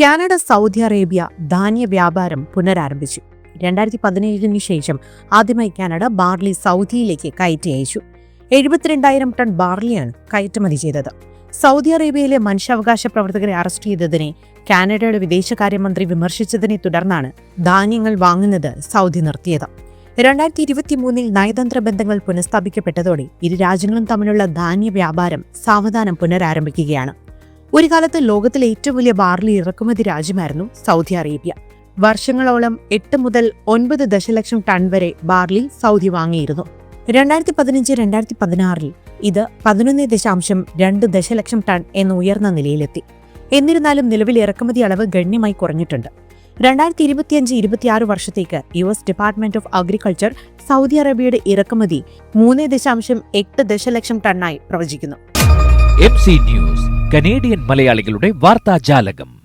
Canada Saudi Arabia ധാന്യ വ്യാപാരം പുനരാരംഭിച്ചു. രണ്ടായിരത്തി പതിനേഴിന് ശേഷം ആദ്യമായി കാനഡ ബാർലി സൗദിയിലേക്ക് കയറ്റി അയച്ചു. എഴുപത്തിരണ്ടായിരം ടൺ ബാർലിയാണ് കയറ്റുമതി ചെയ്തത്. സൗദി അറേബ്യയിലെ മനുഷ്യാവകാശ പ്രവർത്തകരെ അറസ്റ്റ് ചെയ്തതിനെ കാനഡയുടെ വിദേശകാര്യമന്ത്രി വിമർശിച്ചതിനെ തുടർന്നാണ് ധാന്യങ്ങൾ വാങ്ങുന്നത് സൗദി നിർത്തിയത്. രണ്ടായിരത്തി ഇരുപത്തിമൂന്നിൽ നയതന്ത്ര ബന്ധങ്ങൾ പുനഃസ്ഥാപിക്കപ്പെട്ടതോടെ ഇരു രാജ്യങ്ങളും തമ്മിലുള്ള ധാന്യ വ്യാപാരം സാവധാനം പുനരാരംഭിക്കുകയാണ്. ഒരു കാലത്ത് ലോകത്തിലെ ഏറ്റവും വലിയ ബാർലി ഇറക്കുമതി രാജ്യമായിരുന്നു സൗദി അറേബ്യ. വർഷങ്ങളോളം എട്ട് മുതൽ ഒൻപത് ദശലക്ഷം ടൺ വരെ ബാർലി സൗദി വാങ്ങിയിരുന്നു. രണ്ടായിരത്തി പതിനഞ്ച് രണ്ടായിരത്തി പതിനാറിൽ ഇത് പതിനൊന്ന് ദശാംശം രണ്ട് ദശലക്ഷം ടൺ എന്ന ഉയർന്ന നിലയിലെത്തി. എന്നിരുന്നാലും നിലവിൽ ഇറക്കുമതി അളവ് ഗണ്യമായി കുറഞ്ഞിട്ടുണ്ട്. രണ്ടായിരത്തി ഇരുപത്തിയഞ്ച് ഇരുപത്തിയാറ് വർഷത്തേക്ക് U S department of agriculture Saudi അറേബ്യയുടെ ഇറക്കുമതി മൂന്ന് ദശാംശം എട്ട് ദശലക്ഷം ടണ്ണായി പ്രവചിക്കുന്നു. கனேடியன் மலையாளிகளுடைய வார்த்தா ஜாலகம்.